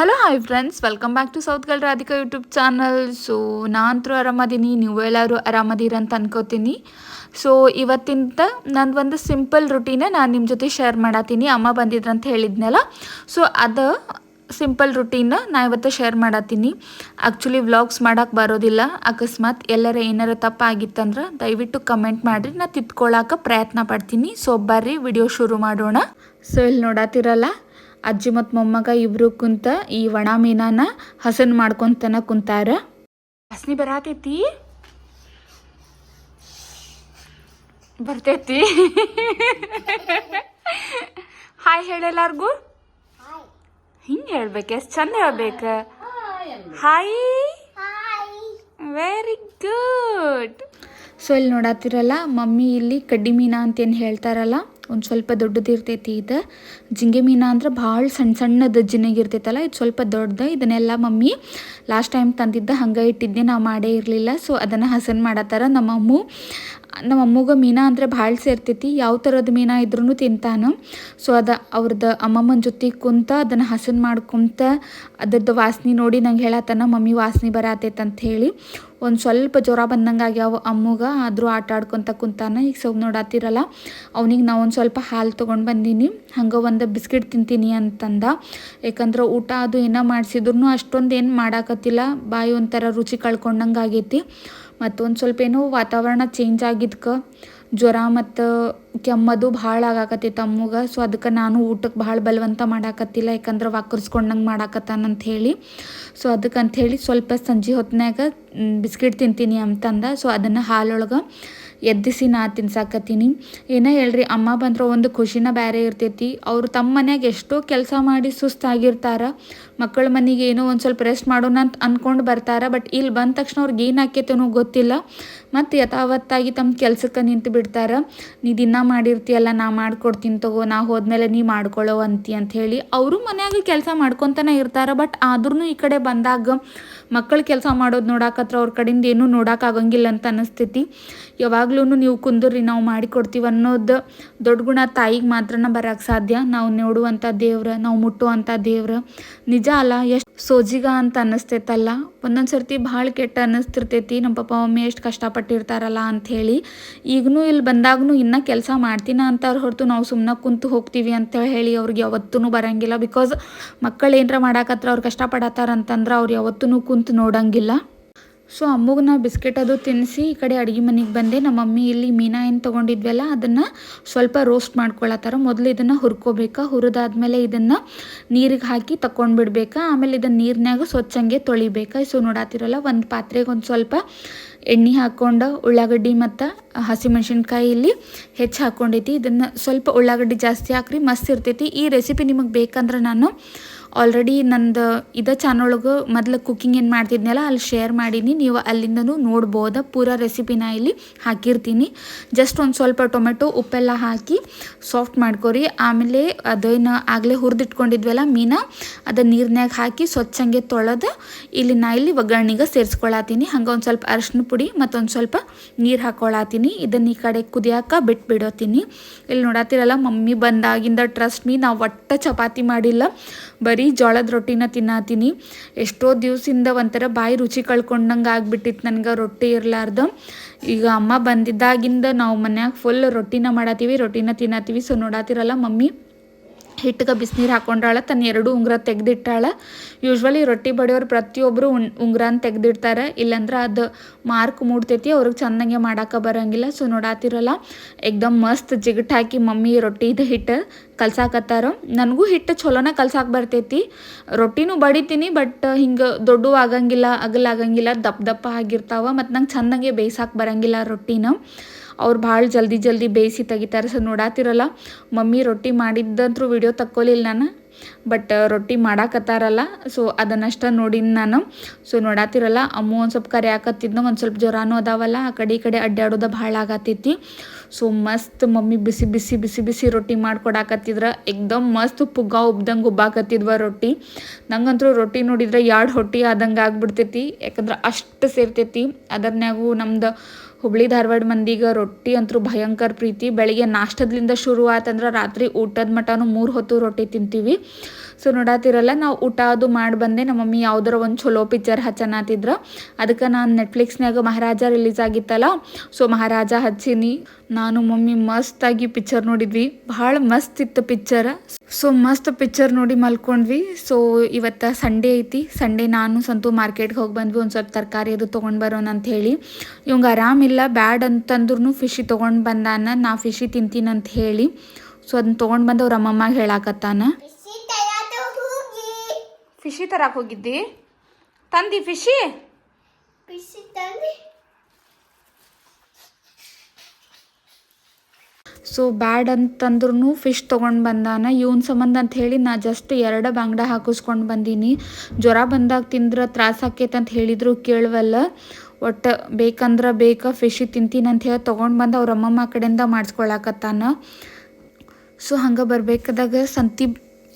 Hello hi friends welcome back to south gal Radhika YouTube channel so ನಾನಂತರೂ ಆರಾಮದೀನಿ, ನೀವು ಎಲ್ಲರೂ ಆರಾಮದೀರ ಅಂತ ಅನ್ಕೋತೀನಿ. ಸೊ ಇವತ್ತಿಂದ ಒಂದು ಸಿಂಪಲ್ ರುಟೀನ ನಾನು ನಿಮ್ಮ ಜೊತೆ ಶೇರ್ ಮಾಡತ್ತೀನಿ ಅಮ್ಮ ಬಂದಿದ್ರಂತ ಹೇಳಿದ್ನಲ್ಲ. ಸೊ ಅದು ಸಿಂಪಲ್ ರುಟೀನ ನಾ ಇವತ್ತು ಶೇರ್ ಮಾಡತ್ತೀನಿ ಆ್ಯಕ್ಚುಲಿ ವ್ಲಾಗ್ಸ್ ಮಾಡೋಕ್ಕೆ ಬರೋದಿಲ್ಲ. ಅಕಸ್ಮಾತ್ ಎಲ್ಲರ ಏನಾರ ತಪ್ಪಾಗಿತ್ತಂದ್ರೆ ದಯವಿಟ್ಟು ಕಮೆಂಟ್ ಮಾಡಿರಿ. ನಾ ತಿದ್ಕೊಳ್ಳೋಕೆ ಪ್ರಯತ್ನ ಪಡ್ತೀನಿ. ಸೊ ಬರ್ರಿ ವಿಡಿಯೋ ಶುರು ಮಾಡೋಣ. ಸೊ ಇಲ್ಲಿ ನೋಡತ್ತಿರಲ್ಲ ಅಜ್ಜಿ ಮತ್ತು ಮೊಮ್ಮಗ ಇಬ್ರು ಕುಂತ ಈ ಒಣ ಮೀನಾನ ಹಸನ್ ಮಾಡ್ಕೊಂತನ ಕುಂತಾರ. ಹಸನಿ ಬರಾತೈತಿ? ಬರ್ತೈತಿ. ಹಾಯ್ ಹೇಳೆಲ್ಲಾರ್ಗು ಹಿಂಗೆ ಹೇಳ್ಬೇಕು ಎಷ್ಟು ಚಂದ ಹೇಳ್ಬೇಕ. ಹಾಯ್. ವೆರಿ ಗುಡ್ ಸೊ ಇಲ್ಲಿ ನೋಡತ್ತಿರಲ್ಲ ಮಮ್ಮಿ ಇಲ್ಲಿ ಕಡ್ಡಿ ಮೀನಾ ಅಂತೇನು ಹೇಳ್ತಾರಲ್ಲ? ಒಂದು ಸ್ವಲ್ಪ ದೊಡ್ಡದು ಇರ್ತೈತಿ ಇದು. ಜಿಂಗೆ ಮೀನು ಅಂದ್ರೆ ಭಾಳ ಸಣ್ಣ ಸಣ್ಣದು ಜಿನಗಿರ್ತೈತಲ್ಲ ಇದು ಸ್ವಲ್ಪ ದೊಡ್ಡದು ಇದನ್ನೆಲ್ಲ ಮಮ್ಮಿ ಲಾಸ್ಟ್ ಟೈಮ್ ತಂದಿದ್ದ ಹಂಗೆ ಇಟ್ಟಿದ್ದೆ, ನಾವು ಮಾಡೇ ಇರಲಿಲ್ಲ ಸೊ ಅದನ್ನು ಹಸನ್ ಮಾಡತ್ತಾರ ನಮ್ಮ ಅಮ್ಮು. ನಮ್ಮ ಅಮ್ಮಗೆ ಮೀನಾ ಅಂದರೆ ಭಾಳ ಸೇರ್ತೈತಿ. ಯಾವ ಥರದ ಮೀನಾ ಇದ್ರೂ ತಿಂತಾನು. ಸೊ ಅದ ಅವ್ರದ್ದು ಅಮ್ಮಮ್ಮನ ಜೊತೆ ಕುಂತ ಅದನ್ನು ಹಸನ್ ಮಾಡ್ಕೊಂತ ಅದರದ್ದು ವಾಸನೆ ನೋಡಿ ನಂಗೆ ಹೇಳತ್ತಾನ ಮಮ್ಮಿ ವಾಸನೆ ಬರತೈತೆ ಅಂತ ಹೇಳಿ ಒಂದು ಸ್ವಲ್ಪ ಜ್ವರ ಬಂದಂಗೆ ಆಗ್ಯಾವ ಅಮ್ಮಗೆ. ಆದರೂ ಆಟ ಆಡ್ಕೊತ ಕುಂತಾನ. ಈಗ ಸೊ ನೋಡತ್ತಿರಲ್ಲ ಅವನಿಗೆ ನಾವು ಒಂದು ಸ್ವಲ್ಪ ಹಾಲು ತೊಗೊಂಡು ಬಂದೀನಿ. ಹಂಗೆ ಒಂದು ಬಿಸ್ಕಿಟ್ ತಿಂತೀನಿ ಅಂತಂದ. ಯಾಕಂದ್ರೆ ಊಟ ಅದು ಏನೋ ಮಾಡಿಸಿದ್ರು ಅಷ್ಟೊಂದು ಏನು ಮಾಡಾಕತ್ತಿಲ್ಲ. ಬಾಯಿ ಒಂಥರ ರುಚಿ ಕಳ್ಕೊಂಡಂಗೆ ಆಗೈತಿ. ಮತ್ತು ಒಂದು ಸ್ವಲ್ಪ ಏನೋ ವಾತಾವರಣ ಚೇಂಜ್ ಆಗಿದ್ಕೆ ಜ್ವರ ಮತ್ತು ಕೆಮ್ಮದು ಭಾಳ ಆಗಾಕತ್ತೈತೆ ತಮ್ಮಗೆ. ಸೊ ಅದಕ್ಕೆ ನಾನು ಊಟಕ್ಕೆ ಭಾಳ ಬಲವಂತ ಮಾಡಾಕತ್ತಿಲ್ಲ, ಯಾಕಂದ್ರೆ ವಾಕರ್ಸ್ಕೊಂಡಂಗೆ ಮಾಡಾಕತ್ತಾನಂತ ಹೇಳಿ. ಸೊ ಅದಕ್ಕೆ ಹೇಳಿ ಸ್ವಲ್ಪ ಸಂಜೆ ಹೊತ್ತಿನಾಗ ಬಿಸ್ಕಿಟ್ ತಿಂತೀನಿ ಅಂತಂದ. ಸೊ ಅದನ್ನು ಹಾಲೊಳಗೆ ಎದ್ದಿಸಿ ನಾ ತಿನ್ಸಾಕತ್ತೀನಿ. ಏನೇ ಹೇಳ್ರಿ, ಅಮ್ಮ ಬಂದ್ರೆ ಒಂದು ಖುಷಿನ ಬೇರೆ ಇರ್ತೈತಿ. ಅವರು ತಮ್ಮ ಮನ್ಯಾಗ ಎಷ್ಟೋ ಕೆಲಸ ಮಾಡಿ ಸುಸ್ತಾಗಿರ್ತಾರ. ಮಕ್ಕಳ ಮನೆಗೆ ಏನೋ ಒಂದು ಸ್ವಲ್ಪ ರೆಸ್ಟ್ ಮಾಡೋಣ ಅಂತ ಅಂದ್ಕೊಂಡು ಬರ್ತಾರೆ. ಬಟ್ ಇಲ್ಲಿ ಬಂದ ತಕ್ಷಣ ಅವ್ರಿಗೆ ಏನು ಆಕೈತೇನೋ ಗೊತ್ತಿಲ್ಲ. ಮತ್ತು ಯಥಾವತ್ತಾಗಿ ತಮ್ಮ ಕೆಲಸಕ್ಕೆ ನಿಂತು ಬಿಡ್ತಾರೆ. ನೀ ದಿನ ಮಾಡಿರ್ತೀಯಲ್ಲ, ನಾ ಮಾಡ್ಕೊಡ್ತೀನಿ ತಗೋ, ನಾ ಹೋದ್ಮೇಲೆ ನೀ ಮಾಡ್ಕೊಳ್ಳೋ ಅಂತಿ ಅಂತ ಹೇಳಿ ಅವರು ಮನ್ಯಾಗ ಕೆಲಸ ಮಾಡ್ಕೊತಾನೆ ಇರ್ತಾರೆ. ಬಟ್ ಆದ್ರೂ ಈ ಕಡೆ ಬಂದಾಗ ಮಕ್ಕಳು ಕೆಲಸ ಮಾಡೋದು ನೋಡಾಕತ್ರ ಅವ್ರ ಕಡೆಯಿಂದ ಏನೂ ನೋಡೋಕ್ಕಾಗಂಗಿಲ್ಲ ಅಂತ ಅನಿಸ್ತೈತಿ ಯಾವಾಗ್ಲೂ ನೀವು ಕುಂದ್ರಿ ನಾವು ಮಾಡಿಕೊಡ್ತೀವಿ ಅನ್ನೋದು ದೊಡ್ಡ ಗುಣ ತಾಯಿಗೆ ಮಾತ್ರನ ಬರೋಕ್ಕೆ ಸಾಧ್ಯ. ನಾವು ನೋಡುವಂಥ ದೇವ್ರ, ನಾವು ಮುಟ್ಟುವಂಥ ದೇವ್ರ. ನಿಜ ಅಲ್ಲ, ಎಷ್ಟು ಸೋಜಿಗ ಅಂತ ಅನ್ನಿಸ್ತೈತಲ್ಲ ಒಂದೊಂದು ಸರ್ತಿ ಭಾಳ ಕೆಟ್ಟ ಅನ್ನಿಸ್ತಿರ್ತೈತಿ ನಮ್ಮ ಪಪ್ಪ ಮಮ್ಮಿ ಎಷ್ಟು ಕಷ್ಟಪಟ್ಟಿರ್ತಾರಲ್ಲ ಅಂಥೇಳಿ ಈಗೂ ಇಲ್ಲಿ ಬಂದಾಗೂ ಇನ್ನೂ ಕೆಲಸ ಮಾಡ್ತೀನ ಅಂತಾರೆ ಹೊರತು ನಾವು ಸುಮ್ಮನೆ ಕುಂತು ಹೋಗ್ತೀವಿ ಅಂತ ಹೇಳಿ ಅವ್ರಿಗೆ ಯಾವತ್ತೂ ಬರೋಂಗಿಲ್ಲ. ಬಿಕಾಸ್ ಮಕ್ಕಳು ಏನರ ಮಾಡಾಕತ್ರ ಅವ್ರು ಕಷ್ಟಪಡತ್ತಾರ ಅಂತಂದ್ರೆ ಅವ್ರು ಯಾವತ್ತೂ ಕುಂತು ನೋಡಂಗಿಲ್ಲ. ಸೊ ಅಮ್ಮಗೆ ನಾವು ಬಿಸ್ಕೆಟ್ ಅದು ತಿನ್ನಿಸಿ ಈ ಕಡೆ ಅಡುಗೆ ಮನೆಗೆ ಬಂದೆ. ನಮ್ಮ ಮಮ್ಮಿ ಇಲ್ಲಿ ಮೀನಾ ಏನು ತೊಗೊಂಡಿದ್ವಲ್ಲ, ಅದನ್ನು ಸ್ವಲ್ಪ ರೋಸ್ಟ್ ಮಾಡ್ಕೊಳತ್ತಾರ. ಮೊದಲು ಇದನ್ನು ಹುರ್ಕೋಬೇಕಾ, ಹುರಿದಾದ್ಮೇಲೆ ಇದನ್ನು ನೀರಿಗೆ ಹಾಕಿ ತಗೊಂಡ್ಬಿಡ್ಬೇಕಾ ಆಮೇಲೆ ಇದನ್ನು ನೀರಿನಾಗ ಸ್ವಚ್ಛಂಗೆ ತೊಳಿಬೇಕಾ. ಸೊ ನೋಡಾತಿರಲ್ಲ, ಒಂದು ಪಾತ್ರೆಗೆ ಒಂದು ಸ್ವಲ್ಪ ಎಣ್ಣೆ ಹಾಕ್ಕೊಂಡು ಉಳ್ಳಾಗಡ್ಡಿ ಮತ್ತು ಹಸಿಮೆಣ್ಸಿನ್ಕಾಯಿ ಇಲ್ಲಿ ಹೆಚ್ಚು ಹಾಕ್ಕೊಂಡೈತಿ ಇದನ್ನು ಸ್ವಲ್ಪ ಉಳ್ಳಾಗಡ್ಡಿ ಜಾಸ್ತಿ ಹಾಕ್ರಿ, ಮಸ್ತ್ ಇರ್ತೈತಿ. ಈ ರೆಸಿಪಿ ನಿಮಗೆ ಬೇಕಂದ್ರೆ ನಾನು ಆಲ್ರೆಡಿ ನಂದು ಇದೇ ಚಾನೊಳಗೆ ಮೊದಲು ಕುಕ್ಕಿಂಗ್ ಏನು ಮಾಡ್ತಿದ್ನಲ್ಲ, ಅಲ್ಲಿ ಶೇರ್ ಮಾಡೀನಿ. ನೀವು ಅಲ್ಲಿಂದನೂ ನೋಡ್ಬೋದು. ಪೂರ ರೆಸಿಪಿನ ಇಲ್ಲಿ ಹಾಕಿರ್ತೀನಿ. ಜಸ್ಟ್ ಒಂದು ಸ್ವಲ್ಪ ಟೊಮೆಟೊ, ಉಪ್ಪೆಲ್ಲ ಹಾಕಿ ಸಾಫ್ಟ್ ಮಾಡ್ಕೊರಿ. ಆಮೇಲೆ ಅದೇನು ಆಗಲೇ ಹುರಿದಿಟ್ಕೊಂಡಿದ್ವಲ್ಲ ಮೀನ, ಅದು ನೀರಿನಾಗ ಹಾಕಿ ಸ್ವಚ್ಛಂಗೆ ತೊಳೆದು ಇಲ್ಲಿ ನಾ ಇಲ್ಲಿ ಒಗ್ಗರಣೆಗೆ ಸೇರಿಸ್ಕೊಳತ್ತೀನಿ ಹಂಗೆ ಒಂದು ಸ್ವಲ್ಪ ಅರಶಿನ ಪುಡಿ ಮತ್ತೊಂದು ಸ್ವಲ್ಪ ನೀರು ಹಾಕೊಳತ್ತೀನಿ ಇದನ್ನು ಈ ಕಡೆ ಕುದಿಯಾಕ ಬಿಟ್ಬಿಡೋತೀನಿ. ಇಲ್ಲಿ ನೋಡತ್ತಿರಲ್ಲ ಮಮ್ಮಿ ಬಂದಾಗಿಂದ ಟ್ರಸ್ಟ್ ಮೀ ನಾವು ಒಟ್ಟ ಚಪಾತಿ ಮಾಡಿಲ್ಲ. ಬರೀ ಜೋಳದ ರೊಟ್ಟಿನ ತಿನ್ನತೀನಿ. ಎಷ್ಟೋ ದಿವಸದಿಂದ ಒಂಥರ ಬಾಯಿ ರುಚಿ ಕಳ್ಕೊಂಡಂಗೆ ಆಗ್ಬಿಟ್ಟಿತ್ತು ನನಗೆ, ರೊಟ್ಟಿ ಇರಲಾರ್ದು. ಈಗ ಅಮ್ಮ ಬಂದಿದ್ದಾಗಿಂದ ನಾವು ಮನ್ಯಾಗ ಫುಲ್ ರೊಟ್ಟಿನ ಮಾಡತ್ತೀವಿ ರೊಟ್ಟಿನ ತಿನ್ನತ್ತೀವಿ ಸೊ ನೋಡತ್ತಿರಲ್ಲ ಮಮ್ಮಿ? ಹಿಟ್ಟಿಗೆ ಬಿಸಿನೀರು ಹಾಕೊಂಡಾಳ, ತನ್ನ ಎರಡು ಉಂಗುರ ತೆಗೆದಿಟ್ಟಾಳ. ಯೂಶ್ವಲಿ ರೊಟ್ಟಿ ಬಡಿಯೋರು ಪ್ರತಿಯೊಬ್ಬರು ಉಣ್ ಉಂಗುರನ ತೆಗೆದಿಡ್ತಾರೆ. ಇಲ್ಲಾಂದ್ರೆ ಅದು ಮಾರ್ಕ್ ಮೂಡ್ತೈತಿ, ಅವ್ರಿಗೆ ಚೆನ್ನಾಗೆ ಮಾಡೋಕೆ ಬರೋಂಗಿಲ್ಲ. ಸೊ ನೋಡಾತಿರಲ್ಲ, ಎಕ್ದಮ್ ಮಸ್ತ್ ಜಿಗಟ್ ಹಾಕಿ ಮಮ್ಮಿ ರೊಟ್ಟಿದು ಹಿಟ್ಟು ಕಲ್ಸಾಕತ್ತಾರ. ನನಗೂ ಹಿಟ್ಟು ಚಲೋನ ಕಲ್ಸಾಕ ಬರ್ತೈತಿ. ರೊಟ್ಟಿನೂ ಬಡಿತೀನಿ, ಬಟ್ ಹಿಂಗೆ ದೊಡ್ಡೂ ಆಗಂಗಿಲ್ಲ ಅಗಲಾಗಂಗಿಲ್ಲ ದಪ್ಪ ದಪ್ಪ ಆಗಿರ್ತಾವ. ಮತ್ತು ನಂಗೆ ಚೆನ್ನಾಗೆ ಬೇಯಿಸಾಕೆ ಬರೋಂಗಿಲ್ಲ ರೊಟ್ಟಿನ. ಅವ್ರು ಭಾಳ ಜಲ್ದಿ ಜಲ್ದಿ ಬೇಯಿಸಿ ತೆಗಿತಾರೆ. ಸೊ ನೋಡಾತಿರಲ್ಲ, ಮಮ್ಮಿ ರೊಟ್ಟಿ ಮಾಡಿದ್ದಂತೂ ವಿಡಿಯೋ ತಕ್ಕೊಲಿಲ್ಲ ನಾನು ಬಟ್ ರೊಟ್ಟಿ ಮಾಡಾಕತ್ತಾರಲ್ಲ ಸೊ ಅದನ್ನಷ್ಟ ನೋಡಿನಿ ನಾನು. ಸೊ ನೋಡಾತಿರಲ್ಲ, ಅಮ್ಮ ಒಂದು ಸ್ವಲ್ಪ ಕರೆ ಹಾಕತ್ತಿದ್ನ ಒಂದು ಸ್ವಲ್ಪ ಜ್ವರಾನು ಅದಾವಲ್ಲ, ಆ ಕಡೆ ಈ ಕಡೆ ಅಡ್ಡಾಡೋದ ಭಾಳ ಆಗತ್ತೈತಿ ಸೊ ಮಸ್ತ್ ಮಮ್ಮಿ ಬಿಸಿ ಬಿಸಿ ಬಿಸಿ ಬಿಸಿ ರೊಟ್ಟಿ ಮಾಡ್ಕೊಡಾಕತ್ತಿದ್ರ, ಎಕ್ದಮ್ ಮಸ್ತ್ ಪುಗ್ಗ ಉಬ್ದಂಗೆ ಉಬ್ಬಾಕತ್ತಿದ್ವ ರೊಟ್ಟಿ. ನಂಗಂತೂ ರೊಟ್ಟಿ ನೋಡಿದ್ರೆ ಎರಡು ಹೊಟ್ಟಿ ಆದಂಗೆ ಆಗ್ಬಿಡ್ತೈತಿ, ಯಾಕಂದ್ರೆ ಅಷ್ಟು ಸೇರ್ತೈತಿ. ಅದರ್ನ್ಯಾಗೂ ನಮ್ದು ಹುಬ್ಳಿ ಧಾರವಾಡ ಮಂದಿಗೆ ರೊಟ್ಟಿ ಅಂತೂ ಭಯಂಕರ ಪ್ರೀತಿ. ಬೆಳಗ್ಗೆ ನಾಷ್ಟದಿಂದ ಶುರು ಆತಂದ್ರೆ ರಾತ್ರಿ ಊಟದ ಮಟನೂ ಮೂರು ಹೊತ್ತು ರೊಟ್ಟಿ ತಿಂತೀವಿ. ಸೊ ನೋಡಾತಿರಲ್ಲ, ನಾವು ಊಟ ಅದು ಮಾಡಿ ಬಂದೆ. ನಮ್ಮ ಮಮ್ಮಿ ಯಾವ್ದಾರ ಒಂದು ಚಲೋ ಪಿಕ್ಚರ್ ಹಚ್ಚನಾತಿದ್ರ. ಅದಕ್ಕೆ ನಾನು ನೆಟ್ಫ್ಲಿಕ್ಸ್ನಾಗ ಮಹಾರಾಜ ರಿಲೀಸ್ ಆಗಿತ್ತಲ್ಲ ಸೊ ಮಹಾರಾಜ ಹಚ್ಚಿನಿ. ನಾನು ಮಮ್ಮಿ ಮಸ್ತಾಗಿ ಪಿಕ್ಚರ್ ನೋಡಿದ್ವಿ. ಭಾಳ ಮಸ್ತ್ ಇತ್ತು ಪಿಕ್ಚರ್ ಸೊ ಮಸ್ತ್ ಪಿಕ್ಚರ್ ನೋಡಿ ಮಲ್ಕೊಂಡ್ವಿ. ಸೊ ಇವತ್ತು ಸಂಡೇ ಐತಿ. ಸಂಡೇ ನಾನು ಸಂತು ಮಾರ್ಕೆಟ್ಗೆ ಹೋಗಿ ಬಂದ್ವಿ. ಒಂದು ಸ್ವಲ್ಪ ತರಕಾರಿ ಅದು ತೊಗೊಂಡು ಬರೋಣ ಅಂತ ಹೇಳಿ. ಇವಂಗೆ ಆರಾಮಿಲ್ಲ ಬ್ಯಾಡ್ ಅಂತಂದ್ರೂ ಫಿಶಿ ತೊಗೊಂಡು ಬಂದಾನ. ನಾ ಫಿಶಿ ತಿಂತೀನಿ ಅಂತ ಹೇಳಿ. ಸೊ ಅದನ್ನ ತೊಗೊಂಡು ಬಂದು ಅವ್ರ ಅಮ್ಮಮ್ಮಗೆ ಹೇಳಾಕತ್ತಾನ. ಫಿಶಿ ತರಕ್ಕೆ ಹೋಗಿದ್ದಿ? ತಂದಿ ಫಿಶಿ? ಸೊ ಬ್ಯಾಡ್ ಅಂತಂದ್ರೂ ಫಿಶ್ ತೊಗೊಂಡು ಬಂದಾನ. ಇವನ್ ಸಂಬಂಧ ಅಂತ ಹೇಳಿ ನಾ ಜಸ್ಟ್ ಎರಡು ಬಂಗ್ಡ ಹಾಕಿಸ್ಕೊಂಡು ಬಂದೀನಿ. ಜ್ವರ ಬಂದಾಗ ತಿಂದ್ರೆ ತ್ರಾಸ ಆಕೈತೆ ಅಂತ ಹೇಳಿದ್ರು ಕೇಳುವಲ್ಲ. ಒಟ್ಟು ಬೇಕಂದ್ರೆ ಬೇಕಾ ಫಿಶಿ ತಿಂತೀನಿ ಅಂತ ಹೇಳಿ ತೊಗೊಂಡು ಬಂದು ಅವ್ರ ಅಮ್ಮಮ್ಮ ಕಡೆಯಿಂದ ಮಾಡಿಸ್ಕೊಳಕತ್ತಾನ. ಸೊ ಹಂಗೆ ಬರ್ಬೇಕಾದಾಗ ಸಂತಿ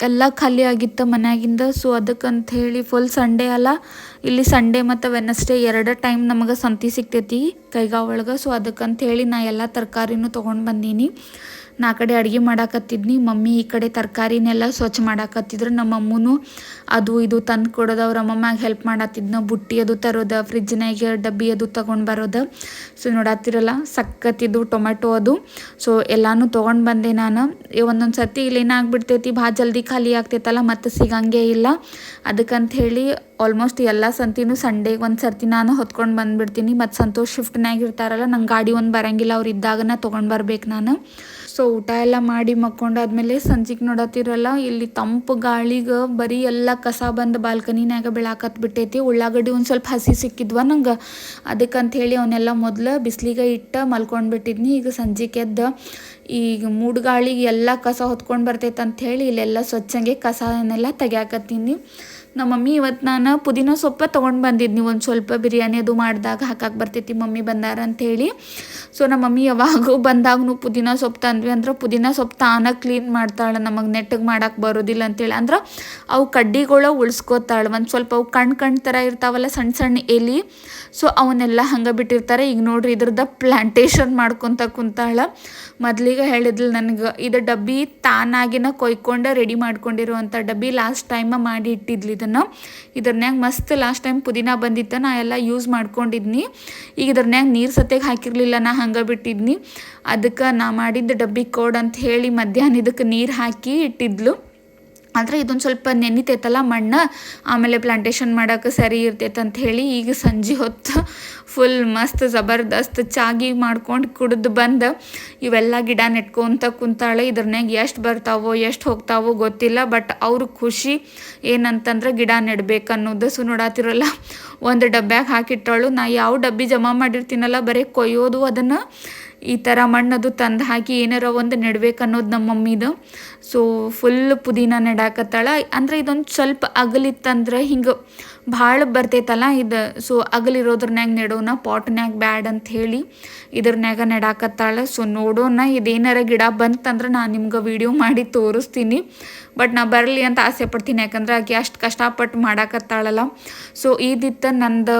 ಎಲ್ಲ ಖಾಲಿ ಆಗಿತ್ತು ಮನ್ಯಾಗಿಂದ. ಸೊ ಅದಕ್ಕಂತ ಹೇಳಿ ಫುಲ್ ಸಂಡೇ ಅಲ್ಲ. ಇಲ್ಲಿ ಸಂಡೇ ಮತ್ತು ವೆನಸ್ಡೇ ಎರಡು ಟೈಮ್ ನಮಗೆ ಸಂತಿ ಸಿಗ್ತೈತಿ ಕೈಗಾ ಒಳಗೆ ಸೊ ಅದಕ್ಕಂತ ಹೇಳಿ ನಾ ಎಲ್ಲ ತರಕಾರಿನೂ ತೊಗೊಂಡು ಬಂದೀನಿ. ನಾ ಕಡೆ ಅಡುಗೆ ಮಾಡಾಕತ್ತಿದ್ನಿ, ಮಮ್ಮಿ ಈ ಕಡೆ ತರಕಾರಿನೆಲ್ಲ ಸ್ವಚ್ಛ ಮಾಡಾಕತ್ತಿದ್ರು, ನಮ್ಮ ಅಮ್ಮನು ಅದು ಇದು ತಂದು ಕೊಡೋದು, ಅವ್ರ ಅಮ್ಮಮ್ಮಗೆ ಹೆಲ್ಪ್ ಮಾಡತ್ತಿದ್ನ ಬುಟ್ಟಿ ಅದು ತರೋದು ಫ್ರಿಜ್ನಾಗ ಡಬ್ಬಿ ಅದು ತೊಗೊಂಡು ಬರೋದು. ಸೊ ನೋಡತ್ತಿರಲ್ಲ ಸಕ್ಕತ್ತಿದ್ದು ಟೊಮೆಟೊ ಅದು. ಸೊ ಎಲ್ಲಾನು ತೊಗೊಂಡು ಬಂದೆ ನಾನು. ಒಂದೊಂದು ಸರ್ತಿ ಇಲ್ಲೇನಾಗ್ಬಿಡ್ತೈತಿ ಭಾಳ ಜಲ್ದಿ ಖಾಲಿ ಆಗ್ತೈತಲ್ಲ, ಮತ್ತೆ ಸಿಗಂಗೆ ಇಲ್ಲ. ಅದಕ್ಕಂತ ಹೇಳಿ ಆಲ್ಮೋಸ್ಟ್ ಎಲ್ಲ ಸಂತಿನೂ ಸಂಡೇಗೆ ಒಂದು ಸರ್ತಿ ನಾನು ಹೊತ್ಕೊಂಡು ಬಂದುಬಿಡ್ತೀನಿ. ಮತ್ತು ಸಂತೋಷ್ ಶಿಫ್ಟ್ನಾಗ ಇರ್ತಾರಲ್ಲ, ನಂಗೆ ಗಾಡಿ ಒಂದು ಬರಂಗಿಲ್ಲ, ಅವ್ರು ಇದ್ದಾಗನ ತೊಗೊಂಡು ಬರ್ಬೇಕು ನಾನು. ಸೊ ಊಟ ಎಲ್ಲ ಮಾಡಿ ಮಕ್ಕೊಂಡಾದ್ಮೇಲೆ ಸಂಜೆಗೆ ನೋಡತ್ತಿರಲ್ಲ, ಇಲ್ಲಿ ತಂಪು ಗಾಳಿಗೆ ಬರೀ ಎಲ್ಲ ಕಸ ಬಂದು ಬಾಲ್ಕನಿನಾಗ ಬೀಳಾಕತ್ ಬಿಟ್ಟೈತಿ. ಉಳ್ಳಾಗಡ್ಡಿ ಒಂದು ಸ್ವಲ್ಪ ಹಸಿ ಸಿಕ್ಕಿದ್ವ ನಂಗೆ. ಅದಕ್ಕಂತ ಹೇಳಿ ಅವನ್ನೆಲ್ಲ ಮೊದಲು ಬಿಸಿಲಿಗೆ ಇಟ್ಟು ಮಲ್ಕೊಂಡ್ಬಿಟ್ಟಿದ್ನಿ ಈಗ ಸಂಜೆಗೆ ಎದ್ದು ಈಗ ಮೂಡ್ಗಾಳಿಗೆ ಎಲ್ಲ ಕಸ ಹೊತ್ಕೊಂಡು ಬರ್ತೈತೆ ಹೇಳಿ ಇಲ್ಲೆಲ್ಲ ಸ್ವಚ್ಛಂಗೆ ಕಸನೆಲ್ಲ ತೆಗ್ಯಾಕತ್ತೀನಿ. ನಮ್ಮ ಮಮ್ಮಿ ಇವತ್ತು ನಾನು ಪುದೀನ ಸೊಪ್ಪು ತೊಗೊಂಡು ಬಂದಿದ್ನಿ, ಒಂದು ಸ್ವಲ್ಪ ಬಿರಿಯಾನಿ ಅದು ಮಾಡಿದಾಗ ಹಾಕಕ್ಕೆ ಬರ್ತೈತಿ ಮಮ್ಮಿ ಬಂದಾರ ಅಂಥೇಳಿ ಸೊ ನಮ್ಮ ಮಮ್ಮಿ ಯಾವಾಗೂ ಬಂದಾಗೂ ಪುದೀನ ಸೊಪ್ಪು ತಂದ್ವಿ ಅಂದ್ರೆ ಪುದೀನ ಸೊಪ್ಪು ತಾನ ಕ್ಲೀನ್ ಮಾಡ್ತಾಳೆ, ನಮಗೆ ನೆಟ್ಟಗೆ ಮಾಡಕ್ಕೆ ಬರೋದಿಲ್ಲ ಅಂತೇಳಿ ಅಂದ್ರೆ ಅವು ಕಡ್ಡಿಗಳು ಉಳಿಸ್ಕೋತಾಳೆ, ಒಂದು ಸ್ವಲ್ಪ ಅವು ಕಣ್ಣು ಕಣ್ಣು ಥರ ಇರ್ತಾವಲ್ಲ ಸಣ್ಣ ಸಣ್ಣ ಎಲಿ ಸೊ ಅವನ್ನೆಲ್ಲ ಹಂಗೆ ಬಿಟ್ಟಿರ್ತಾರೆ. ಈಗ ನೋಡ್ರಿ ಇದ್ರದ್ದು ಪ್ಲಾಂಟೇಶನ್ ಮಾಡ್ಕೊತ ಕುಂತಾಳೆ. ಮೊದಲಿಗೆ ಹೇಳಿದ್ಲು ನನಗೆ, ಇದು ಡಬ್ಬಿ ತಾನಾಗಿನ ಕೊಯ್ಕೊಂಡು ರೆಡಿ ಮಾಡ್ಕೊಂಡಿರುವಂಥ ಡಬ್ಬಿ ಲಾಸ್ಟ್ ಟೈಮ ಮಾಡಿ ಇಟ್ಟಿದ್ಲು ಇದನ್ನು. ಇದ್ರನ್ಯಾಗ ಮಸ್ತ್ ಲಾಸ್ಟ್ ಟೈಮ್ ಪುದೀನ ಬಂದಿತ್ತು, ನಾ ಎಲ್ಲ ಯೂಸ್ ಮಾಡ್ಕೊಂಡಿದ್ನಿ. ಈಗ ಇದ್ರನ್ಯಾಗ ನೀರು ಸತ್ಯಾಗ ಹಾಕಿರಲಿಲ್ಲ, ನಾ ಹಂಗೆ ಬಿಟ್ಟಿದ್ನಿ. ಅದಕ್ಕೆ ನಾ ಮಾಡಿದ್ದ ಡಬ್ಬಿ ಕೋಡ್ ಅಂತ ಹೇಳಿ ಮಧ್ಯಾಹ್ನ ಇದಕ್ಕೆ ನೀರು ಹಾಕಿ ಇಟ್ಟಿದ್ಲು. ಆದರೆ ಇದೊಂದು ಸ್ವಲ್ಪ ನೆನಿತೈತಲ್ಲ ಮಣ್ಣು, ಆಮೇಲೆ ಪ್ಲಾಂಟೇಶನ್ ಮಾಡೋಕೆ ಸರಿ ಇರ್ತೈತೆ ಅಂತ ಹೇಳಿ ಈಗ ಸಂಜೆ ಹೊತ್ತು ಫುಲ್ ಮಸ್ತ್ ಜಬರ್ದಸ್ತ್ ಚಾಗಿ ಮಾಡ್ಕೊಂಡು ಕುಡಿದು ಬಂದು. ಇವೆಲ್ಲ ಗಿಡ ನೆಟ್ಕೊತ ಕುಂತಾಳೆ, ಇದ್ರನ್ಯಾಗ ಎಷ್ಟು ಬರ್ತಾವೋ, ಎಷ್ಟು ಹೋಗ್ತಾವೋ ಗೊತ್ತಿಲ್ಲ ಬಟ್ ಅವ್ರ ಖುಷಿ ಏನಂತಂದ್ರೆ ಗಿಡ ನೆಡ್ಬೇಕು ಸು ಸೊ ನೋಡಾತಿರಲ್ಲ, ಒಂದು ಡಬ್ಬ್ಯಾಗ ಹಾಕಿಟ್ಟಾಳು. ನಾ ಯಾವ ಡಬ್ಬಿ ಜಮಾ ಮಾಡಿರ್ತೀನಲ್ಲ, ಬರೀ ಕೊಯ್ಯೋದು ಅದನ್ನು. ಈ ಥರ ಮಣ್ಣದು ತಂದು ಹಾಕಿ ಏನಾರ ಒಂದು ನೆಡ್ಬೇಕು ಅನ್ನೋದು ನಮ್ಮ ಮಮ್ಮಿದು. ಸೊ ಫುಲ್ ಪುದೀನ ನೆಡಾಕತ್ತಾಳ. ಅಂದ್ರೆ ಇದೊಂದು ಸ್ವಲ್ಪ ಅಗಲಿತ್ತಂದ್ರೆ ಹಿಂಗೆ ಭಾಳ ಬರ್ತೈತಲ್ಲ ಇದು. ಸೊ ಅಗಲಿರೋದ್ರನ್ಯಾಗ ನೆಡೋಣ ಪಾಟ್ನ್ಯಾಗ ಬ್ಯಾಡ್ ಅಂತ ಹೇಳಿ ಇದ್ರನ್ಯಾಗ ನೆಡಾಕತ್ತಾಳ. ಸೊ ನೋಡೋಣ ಇದೇನಾರ ಗಿಡ ಬಂತಂದ್ರೆ ನಾನು ನಿಮ್ಗೆ ವಿಡಿಯೋ ಮಾಡಿ ತೋರಿಸ್ತೀನಿ. ಬಟ್ ನಾ ಬರಲಿ ಅಂತ ಆಸೆ ಪಡ್ತೀನಿ. ಯಾಕಂದ್ರೆ ಆಕೆ ಅಷ್ಟು ಕಷ್ಟಪಟ್ಟು ಮಾಡಾಕತ್ತಾಳಲ್ಲ. ಸೊ ಇದಿತ್ತು ನಂದು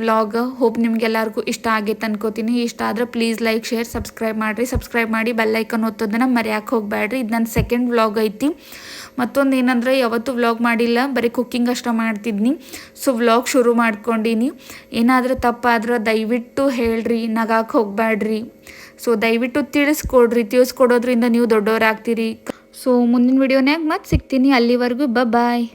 ವ್ಲಾಗ್ ಹೋಪ್ ನಿಮ್ಗೆಲ್ಲರಿಗೂ ಇಷ್ಟ ಆಗೈತೆ ಅನ್ಕೋತೀನಿ. ಇಷ್ಟ ಆದ್ರೆ ಪ್ಲೀಸ್ ಲೈಕ್ ಶೇರ್ ಸಬ್ಸ್ಕ್ರೈಬ್ ಮಾಡಿರಿ. ಸಬ್ಸ್ಕ್ರೈಬ್ ಮಾಡಿ ಬೆಲ್ಲೈಕನ್ ಒತ್ತೋದನ್ನ ಮರ್ಯಾಕೆ ಹೋಗಬೇಡ್ರಿ ಇದು ನನ್ನ ಸೆಕೆಂಡ್ ವ್ಲಾಗ್ ಐತಿ. ಮತ್ತೊಂದು ಏನಂದ್ರೆ, ಯಾವತ್ತೂ ವ್ಲಾಗ್ ಮಾಡಿಲ್ಲ, ಬರೀ ಕುಕ್ಕಿಂಗ್ ಅಷ್ಟೇ ಮಾಡ್ತಿದ್ನಿ. ಸೊ ವ್ಲಾಗ್ ಶುರು ಮಾಡ್ಕೊಂಡೀನಿ. ಏನಾದರೂ ತಪ್ಪಾದ್ರೆ ದಯವಿಟ್ಟು ಹೇಳ್ರಿ, ನಗಾಕೆ ಹೋಗಬೇಡ್ರಿ ಸೊ ದಯವಿಟ್ಟು ತಿಳಿಸ್ಕೊಡ್ರಿ, ತಿಳಿಸ್ಕೊಡೋದ್ರಿಂದ ನೀವು ದೊಡ್ಡವರಾಗ್ತೀರಿ. ಸೊ ಮುಂದಿನ ವಿಡಿಯೋನ್ಯಾಗ ಮತ್ತೆ ಸಿಗ್ತೀನಿ. ಅಲ್ಲಿವರೆಗೂ ಬ ಬಾಯ್